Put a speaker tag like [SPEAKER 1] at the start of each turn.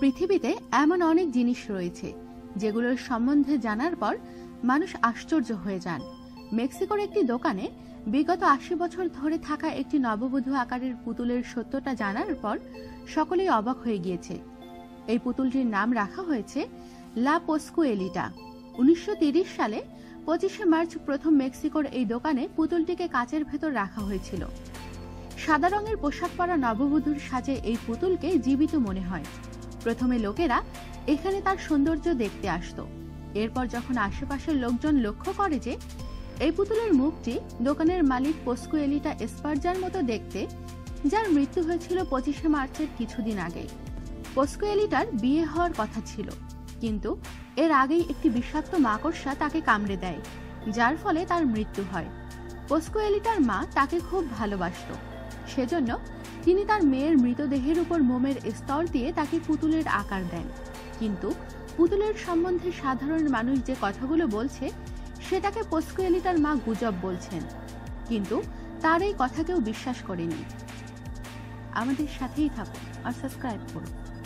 [SPEAKER 1] পৃথিবীতে এমন অনেক জিনিস রয়েছে, যেগুলোর সম্বন্ধে জানার পর মানুষ আশ্চর্য হয়ে যান। মেক্সিকোর একটি দোকানে বিগত আশি বছর ধরে থাকা একটি নববধূ আকারের পুতুলের সত্যটা জানার পর সকলেই অবাক হয়ে গিয়েছে। এই পুতুলটির নাম রাখা হয়েছে লা পোস্কো এলিটা উনিশশো সালে পঁচিশে মার্চ প্রথম মেক্সিকোর এই দোকানে পুতুলটিকে কাচের ভেতর রাখা হয়েছিল। সাদা রঙের পোশাক পরা নববধূর সাজে এই পুতুলকে জীবিত মনে হয়। প্রথমে লোকেরা এখানে তার সৌন্দর্য দেখতে আসতো। এরপর যখন আশেপাশের লোকজন লক্ষ্য করে যে এই পুতুলের মুখটি দোকানের মালিক পোস্কো এলিটা এসপার্জার মতো দেখতে, যার মৃত্যু হয়েছিল পঁচিশে মার্চের কিছুদিন আগে পোস্কো এলিটার বিয়ে হওয়ার কথা ছিল, কিন্তু এর আগেই একটি বিষাক্ত মাকড়সা তাকে কামড়ে দেয়, যার ফলে তার মৃত্যু হয়। পোস্কো এলিটার মা তাকে খুব ভালোবাসত। সেজন্য তিনি তার মেয়ের মৃতদেহের উপর মোমের স্তর দিয়ে তাকে পুতুলের আকার দেন। কিন্তু পুতুলের সম্বন্ধে সাধারণ মানুষ যে কথাগুলো বলছে, সেটাকে পোস্কুয়েলি তার মা গুজব বলছেন। কিন্তু তার এই কথা কেউ বিশ্বাস করেনি। আমাদের সাথেই থাকুন আর সাবস্ক্রাইব করুন।